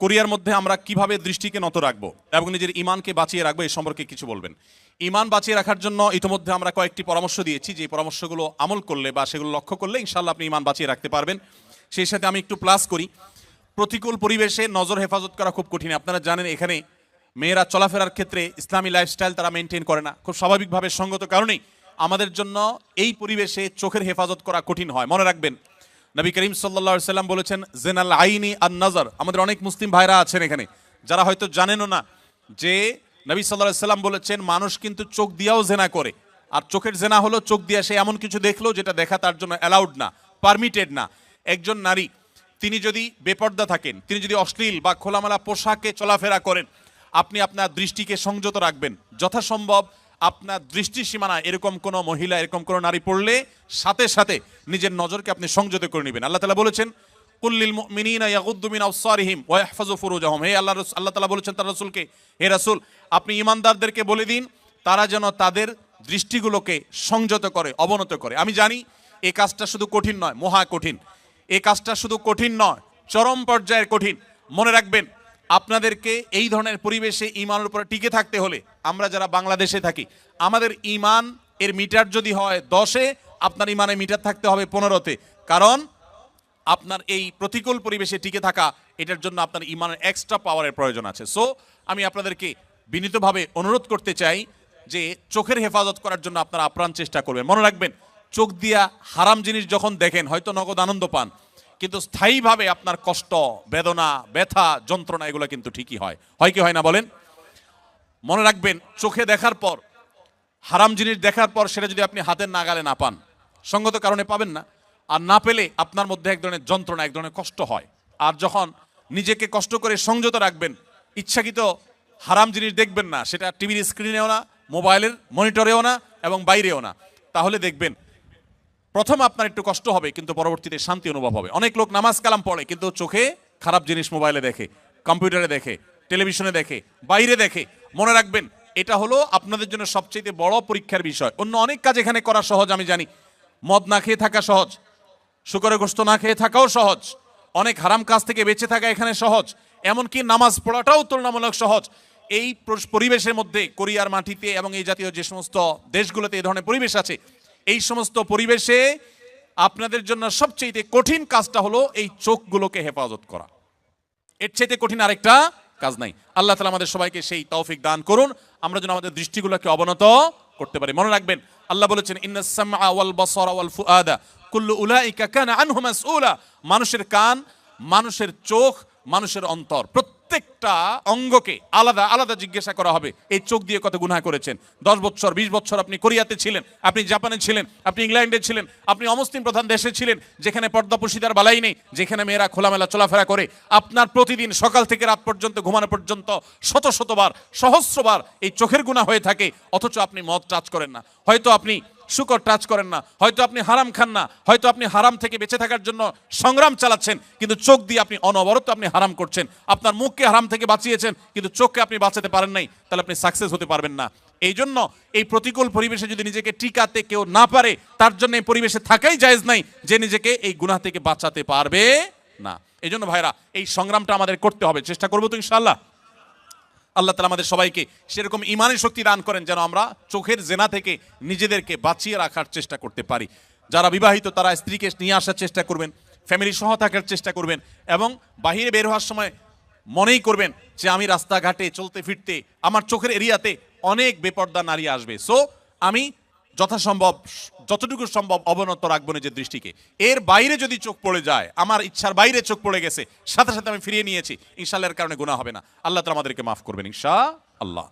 কোরিয়ার মধ্যে আমরা কীভাবে দৃষ্টিকে নত রাখব এবং নিজের ইমানকে বাঁচিয়ে রাখব এই সম্পর্কে কিছু বলবেন। ইমান বাঁচিয়ে রাখার জন্য ইতিমধ্যে আমরা কয়েকটি পরামর্শ দিয়েছি, যে পরামর্শগুলো আমল করলে বা সেগুলো লক্ষ্য করলে ইনশাল্লাহ আপনি ইমান বাঁচিয়ে রাখতে পারবেন। সেই সাথে আমি একটু প্লাস করি। প্রতিকূল পরিবেশে নজর হেফাজত করা খুব কঠিন। আপনারা জানেন এখানে মেয়েরা চলাফেরার ক্ষেত্রে ইসলামী লাইফস্টাইল তারা মেনটেন করে না। খুব স্বাভাবিকভাবে সঙ্গত কারণেই আমাদের জন্য এই পরিবেশে চোখের হেফাজত করা কঠিন হয়। মনে রাখবেন নবী করিম সাল্লা সাল্লাম বলেছেন, জেনাল আইনি আর নজর। আমাদের অনেক মুসলিম ভাইরা আছেন এখানে। যারা হয়তো জানেনও না যে নবী সাল্লাহ সাল্লাম বলেছেন, মানুষ কিন্তু চোখ দিয়াও জেনা করে। আর চোখের জেনা হলো চোখ দিয়া সে এমন কিছু দেখল যেটা দেখা তার জন্য অ্যালাউড না পারমিটেড না। একজন নারী, তিনি যদি বেপর্দা থাকেন, তিনি যদি অশ্লীল বা খোলামেলা পোশাকে চলাফেরা করেন, আপনি আপনার দৃষ্টিকে সংযত রাখবেন। যথাসম্ভব আপনার দৃষ্টি সীমানা, এরকম কোনো মহিলা, এরকম কোনো নারী পড়লে সাথে সাথে নিজের নজরকে আপনি সংযত করে নেবেন। আল্লাহ তালা বলেছেন কুল্লিল মিনিনা মিন আবসারিহিম ওয়া ইয়াহফাজু ফুরুজাহুম। হে আল্লাহ আল্লাহ তাআলা বলেছেন তার রাসূলকে, হে রাসূল, আপনি ঈমানদারদেরকে বলে দিন, তারা যেন তাদের দৃষ্টিগুলোকে সংযত করে, অবনত করে। আমি জানি এই কাজটা শুধু কঠিন নয়, মহা কঠিন। এই কাজটা শুধু কঠিন নয়, চরম পর্যায়ের কঠিন। মনে রাখবেন আপনাদেরকে এই ধরনের পরিবেশে ইমানের উপরে টিকে থাকতে হলে আমরা যারা বাংলাদেশে থাকি, আমাদের ইমান এর মিটার যদি হয় দশে, আপনার ইমানে মিটার থাকতে হবে পনেরোতে। কারণ আপনার এই প্রতিকূল পরিবেশে টিকে থাকা, এটার জন্য আপনার ইমানের এক্সট্রা পাওয়ারের প্রয়োজন আছে। সো আমি আপনাদেরকে বিনীতভাবে অনুরোধ করতে চাই যে চোখের হেফাজত করার জন্য আপনারা আপ্রাণ চেষ্টা করবেন। মনে রাখবেন, চোখ দিয়া হারাম জিনিস যখন দেখেন, হয়তো নগদ আনন্দ পান কিন্তু স্থায়ীভাবে আপনার কষ্ট, বেদনা, ব্যথা, যন্ত্রণা, এগুলো কিন্তু ঠিকই হয়। হয় কি হয় না বলেন? মনে রাখবেন, চোখে দেখার পর, হারাম জিনিস দেখার পর সেটা যদি আপনি হাতের নাগালে না পান, সঙ্গত কারণে পাবেন না। আর না পেলে আপনার মধ্যে এক ধরনের যন্ত্রণা, এক ধরনের কষ্ট হয়। আর যখন নিজেকে কষ্ট করে সংযত রাখবেন, ইচ্ছাকৃত হারাম জিনিস দেখবেন না, সেটা টিভির স্ক্রিনেও না, মোবাইলের মনিটরেও না, এবং বাইরেও না, তাহলে দেখবেন প্রথম আপনার একটু কষ্ট হবে, কিন্তু পরবর্তীতে শান্তি অনুভব হবে। অনেক লোক নামাজ কালাম পড়ে, কিন্তু চোখে খারাপ জিনিস মোবাইলে দেখে, কম্পিউটারে দেখে, টেলিভিশনে দেখে, বাইরে দেখে। মনে রাখবেন, এটা হলো আপনাদের জন্য সবচেয়ে বড় পরীক্ষার বিষয়। অন্য অনেক কাজ এখানে করা সহজ, আমি জানি। মদ না খেয়ে থাকা সহজ, শুকরের গোস্ত না খেয়ে থাকাও সহজ, অনেক হারাম কাজ থেকে বেঁচে থাকা এখানে সহজ, এমনকি নামাজ পড়াটাও তুলনামূলক সহজ। এই পর- পরিবেশের মধ্যে, কোরিয়ার মাটিতে এবং এই জাতীয় যে সমস্ত দেশগুলোতে এই ধরনের পরিবেশ আছে এই সমস্ত পরিবেশে আপনাদের জন্য সবচেয়ে কঠিন কাজটা হলো এই চোখগুলোকে হেফাজত করা। এর চাইতে কঠিন আরেকটা কাজ নাই। আল্লাহ তালা আমাদের সবাইকে সেই তৌফিক দান করুন। আমরা যেন আমাদের দৃষ্টিগুলোকে অবনত করতে পারি। মনে রাখবেন, আল্লাহ বলেছেন কুল্লু মানুষের কান, মানুষের চোখ, মানুষের অন্তর প্রত্যেকটা অঙ্গকে আলাদা আলাদা জিজ্ঞাসা করা হবে। এই চোখ দিয়ে কত গুনাহ করেছেন? দশ বছর বিশ বছর আপনি কোরিয়াতে ছিলেন, আপনি জাপানে ছিলেন, আপনি ইংল্যান্ডে ছিলেন, আপনি অমুসলিম প্রধান দেশে ছিলেন, যেখানে পর্দাপুশিদার বালাই নেই, যেখানে মেয়েরা খোলামেলা চলাফেরা করে। আপনার প্রতিদিন সকাল থেকে রাত পর্যন্ত, ঘুমানো পর্যন্ত শত, শতবার, সহস্রবার এই চোখের গুণা হয়ে থাকে, অথচ আপনি মদ টাচ করেন না। হয়তো আপনি শুকর টাচ করেন না। হয়তো আপনি হারাম খান না, হয়তো আপনি হারাম থেকে বেঁচে থাকার জন্য সংগ্রাম চালাচ্ছেন, কিন্তু চোখ দিয়ে আপনি অনবরত আপনি হারাম করছেন। আপনার মুখকে হারাম থেকে বাঁচিয়েছেন, কিন্তু চোখকে আপনি বাঁচাতে পারেন নাই, তাহলে আপনি সাকসেস হতে পারবেন না। এই জন্য এই প্রতিকূল পরিবেশে যদি নিজেকে টিকাতে কেউ না পারে, তার জন্য এই পরিবেশে থাকাই জায়েজ নাই যে নিজেকে এই গুনাহ থেকে বাঁচাতে পারবে না। এই জন্য ভাইরা, এই সংগ্রামটা আমাদের করতে হবে। চেষ্টা করব তো ইনশাল্লাহ আল্লাহ তালা আমাদের সবাইকে সেরকম ইমানের শক্তি দান করেন যেন আমরা চোখের জেনা থেকে নিজেদেরকে বাঁচিয়ে রাখার চেষ্টা করতে পারি। যারা বিবাহিত, তারা স্ত্রীকে নিয়ে আসার চেষ্টা করবেন ফ্যামিলি সহ থাকার চেষ্টা করবেন এবং বাহিরে বের হওয়ার সময় মনেই করবেন যে আমি রাস্তাঘাটে চলতে ফিরতে আমার চোখের এরিয়াতে অনেক বেপর্দা নারী আসবে। সো আমি যথাসম্ভব, যতটুকু সম্ভব অবনত রাখব নিজের দৃষ্টিকে। এর বাইরে যদি চোখ পড়ে যায়, আমার ইচ্ছার বাইরে চোখ পড়ে গেছে, সাথে সাথে আমি ফিরিয়ে নিয়েছি ইনশাল্লাহর কারণে গুণা হবে না। আল্লাহ তালা আমাদেরকে মাফ করবেন ইনশা আল্লাহ